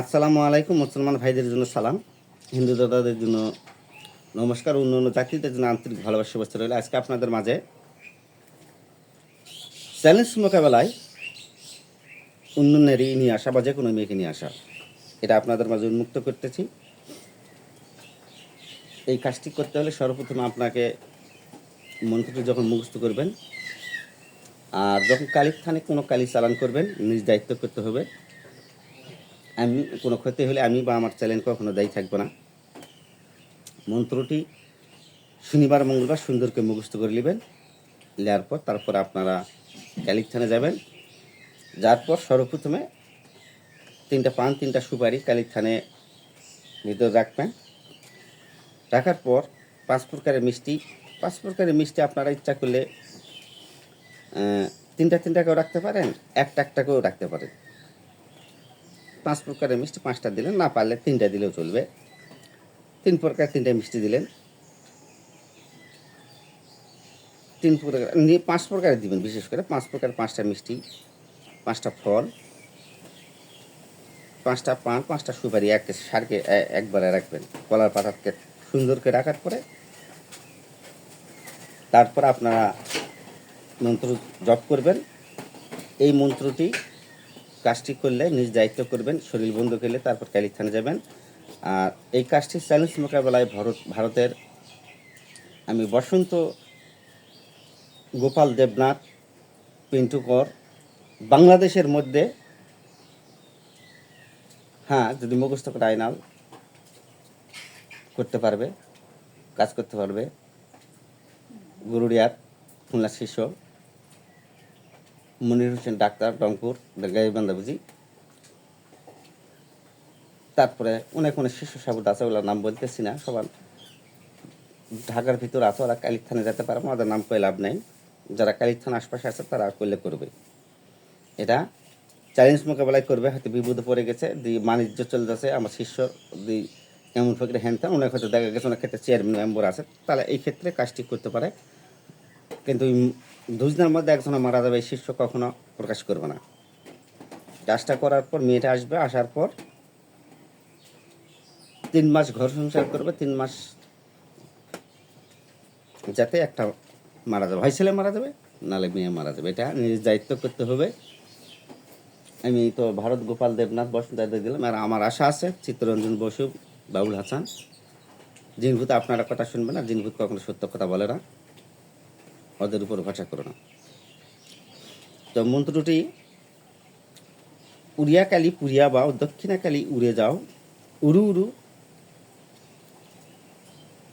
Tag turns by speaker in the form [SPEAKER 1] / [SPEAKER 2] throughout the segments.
[SPEAKER 1] আসসালামু আলাইকুম, মুসলমান ভাইদের জন্য সালাম, হিন্দু দাদাদের জন্য নমস্কার অন্য অন্য জাতিদের জন্য আন্তরিক ভালোবাসা, শুভেচ্ছা রইল। আজকে আপনাদের মাঝে চ্যালেঞ্জ মোকাবেলায় অন্য উন্নয়নের নিয়ে আসা বা যে কোনো মেয়েকে নিয়ে আসা, এটা আপনাদের মাঝে উন্মুক্ত করতেছি। এই কাজটি করতে হলে সর্বপ্রথম আপনাকে মন্ত্রটি যখন মুখস্থ করবেন, আর যখন কালির থানে কোনো কালি চালান করবেন, নিজ দায়িত্ব করতে হবে। আমি কোনো ক্ষতি হলে আমি বা আমার চ্যানেল কখনো দায়ী থাকব না। মন্ত্রটি শনিবার মঙ্গলবার সুন্দর করে মুখস্থ করে নেবেন। নেওয়ার পর তারপর আপনারা ক্যালিক থানে যাবেন। যার পর সর্বপ্রথমে তিনটা পান তিনটা সুপারি কালিক থানে ভিতরে রাখবেন। রাখার পর পাঁচ প্রকারের মিষ্টি পাঁচ প্রকারের মিষ্টি আপনারা ইচ্ছা করলে আহ, তিনটা তিনটাকেও রাখতে পারেন একটা একটাকেও রাখতে পারেন। পাঁচ প্রকারের মিষ্টি, পাঁচটা দিলেন, না পারলে তিনটা দিলেও চলবে। তিন প্রকার, তিনটা মিষ্টি দিলেন। তিন প্রকার পাঁচ প্রকারের দিবেন, বিশেষ করে পাঁচ প্রকার, পাঁচটা মিষ্টি, পাঁচটা ফল, পাঁচটা পান, পাঁচটা সুপারি, এক সারকে একবারে রাখবেন। কলার পাতাকে সুন্দর করে রাখার পরে তারপর আপনারা মন্ত্র জপ করবেন। এই মন্ত্রটি কাজটি করলে নিজ দায়িত্ব করবেন, শরীর বন্ধ করলে তারপর ক্যালিস্থানে যাবেন। আর এই কাজটি চ্যালেঞ্জ মোকাবেলায় ভারত ভারতের আমি বসন্ত গোপাল দেবনাথ, পিন্টু কর, বাংলাদেশের মধ্যে হ্যাঁ যদি মুখস্থ করে আইনাল করতে পারবে, কাজ করতে পারবে গরুড়িয়ার খুলনা শিষ্য মনির হোসেন, ডাক্তার রংপুর গাইবান্ধা বুঝি তারপরে অনেক অনেক শিশু সাবুদ আছে, ওগুলোর নাম বলতেছি না, সবার ঢাকার ভিতর আছে, ওরা কালিক থানে যেতে পারে আমাদের নাম কয়ে লাভ নেই। যারা কালিক থানা আশপাশে আছে, তারা করলে করবে। এটা চ্যালেঞ্জ মোকাবেলায় করবে, হয়তো বিপদে পড়ে গেছে, দি বাণিজ্য চলে যাচ্ছে, আমার শিষ্য দি এমন ফকির হ্যান ত্যান অনেক হয়তো দেখা গেছে, অনেক ক্ষেত্রে চেয়ারম্যান মেম্বার আছে তাহলে এই ক্ষেত্রে কাজটি করতে পারে। কিন্তু দুজনের মধ্যে একজনে মারা যাবে শিষ্য কখনো প্রকাশ করবে না। কাজটা করার পর মেয়েটা আসবে, আসার পর তিন মাস ঘর সংসার করবে, তিন মাস যাতে একটা মারা যাবে। হয় ছেলে মারা যাবে, নালে মেয়ে মারা যাবে। এটা নিজের দায়িত্ব করতে হবে। আমি তো ভারত গোপাল দেবনাথ বসন্ত দিলাম আর আমার আশা আছে, চিত্তরঞ্জন বসু, বাবুল হাসান, জিনভূত আপনারা কথা শুনবেন না, জিনভূত কখনো সত্য কথা বলে না। ওদের উপর ভরসা করো না। তো মন্ত্রটি, উড়িয়া কালী পুরিয়া বাও, দক্ষিণা কালী উড়ে যাও, উড়ু উড়ু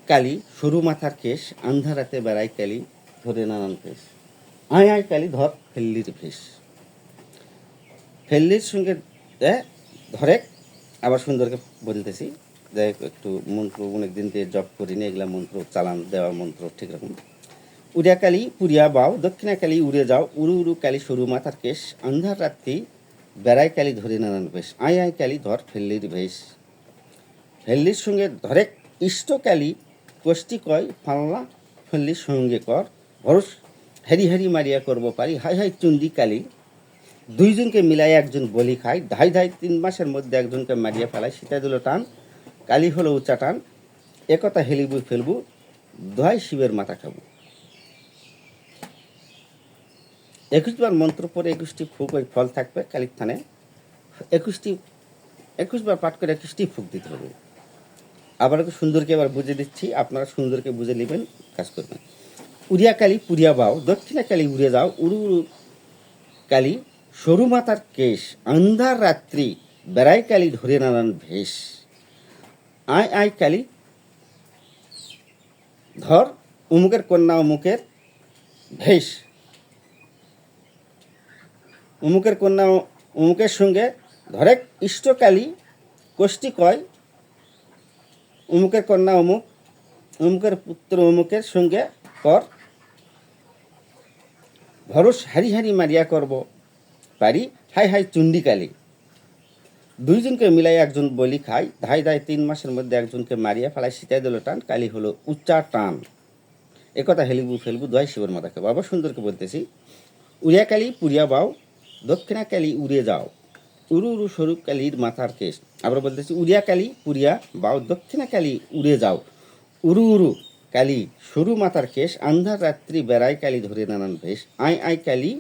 [SPEAKER 1] কালী, সরু মাথার কেশ, আন্ধারাতে বেড়াই কালী, ধরে নানান কেশ। আয় আয় কালী, ধর ফেল্লির ভেষ। ফেল্লির সঙ্গে ধরে, আবার সুন্দরকে বলতেছি যাই একটু মন্ত্র অনেক দিন দিয়ে জব করিনি, এগুলা মন্ত্র চালান দেওয়া মন্ত্র ঠিক রকম। উড়িয়া কালী পুরিয়া বাও দক্ষিণা কালী উড়ে যাও, উড়ু উড়ু কালি সরু মাথার কেশ, আন্ধার রাত্রি, বেড়াই কালি ধরে নানান বেশ আয় আয় কালি ধর ফেল্লির ভেষ ফেল্লির সঙ্গে ধরে ইষ্টকালী কোষ্টি কয় ফাল্লা, ফেল্লির সঙ্গে কর ভরস, হারি হারি মারিয়া করব পারি, হাই হাই চুন্ডি কালী। দুইজনকে মিলাই একজন বলি খায়, ধাই ধাই তিন মাসের মধ্যে একজনকে মারিয়া ফেলায় সেটা দিল টান, কালি হলো উচ্চা টান একথা হেলিবু ফেলবু, দোহাই শিবের মাথা খাব। একুশবার মন্ত্র পরে একুশটি ফুক, ওই ফল থাকবে কালিক থানে একুশটি একুশবার পাঠ করে একুশটি ফুক দিতে হবে। আবার সুন্দরকে এবার বুঝে দিচ্ছি, আপনারা সুন্দরকে বুঝে নেবেন, কাজ করবেন। উড়িয়া কালী পুরিয়া বাও দক্ষিণা কালী উড়ে যাও উড়ু উড়ু কালী সরু মাতার কেশ আন্ধার রাত্রি বেড়াই কালী ধরে নানান ভেষ। আয় আয় কালী, ধর অমুকের কন্যা অমুকের ভেষ। অমুকের কন্যা অমুকের সঙ্গে ধরে ইষ্টকালী কোষ্টি কয়। অমুকের কন্যা অমুক অমুকের পুত্র অমুকের সঙ্গে কর। ভরস হারি হারি মারিয়া করব, পারি হাই হাই চুন্ডিকালি। দুইজনকে মিলাই একজন বলি খাই ধাই ধাই তিন মাসের মধ্যে একজনকে মারিয়া ফেলায় সীতাই দিল টান, কালি হলো উচ্চা টান। একথা হেলিবু ফেলবু দয় শিবর মাথাকে। বাবা সুন্দরকে বলতেছি উড়িয়া কালী পুরিয়া বাও দক্ষিণা কালী উড়ে যাও। উরু উরু স্বরূপ কালীর মাথার কেশ। আবার বলতেছি, উড়িয়া কালী পুরিয়া বা দক্ষিণা কালী উড়ে যাও। উরু উরু কালী, সরু মাথার কেশ, আন্ধার রাত্রি বেড়াই কালী ধরে নানান ভেষ। আই আই কালী,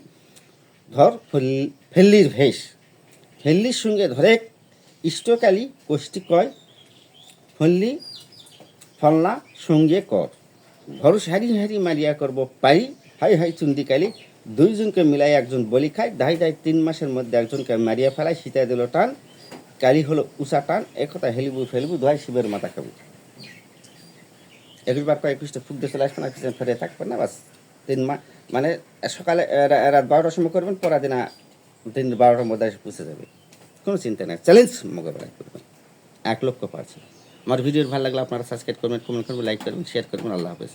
[SPEAKER 1] ধর ফেল- ফেল্লির ভেষ। ফেল্লির সঙ্গে ধরে ইষ্টকালী কোষ্ঠী কয়। ফল্লি ফল্লা সঙ্গে কর। ঘর সারি হারি মারিয়া করব পারি। হাই হাই চুন্দিকালি দুইজনকে মিলাই একজন বলি খায় দাই দাই তিন মাসের মধ্যে একজনকে মারিয়া ফেলায় সীতায় দিল টান কালি হলো উষা টান একথা হেলিবু ফেলবু দোয়াই শিবের মাথা খাবু একুশবার করে একুশটা ফুক দিয়ে চলে আসবেন আর কিছু ফেরে থাকবেন না, বাস। তিন মাস মানে সকালে রাত বারোটার সময় করবেন, পরের দিন দিন বারোটার মধ্যে এসে পৌঁছে যাবে। কোনো চিন্তা নেই, চ্যালেঞ্জ মোকাবেলা করবেন। এক লক্ষ পারছেন আমার ভিডিওর ভালো লাগলে আপনারা সাবস্ক্রাইব করবেন কমেন্ট করবেন লাইক করবেন শেয়ার করবেন, আল্লাহ হাফেজ।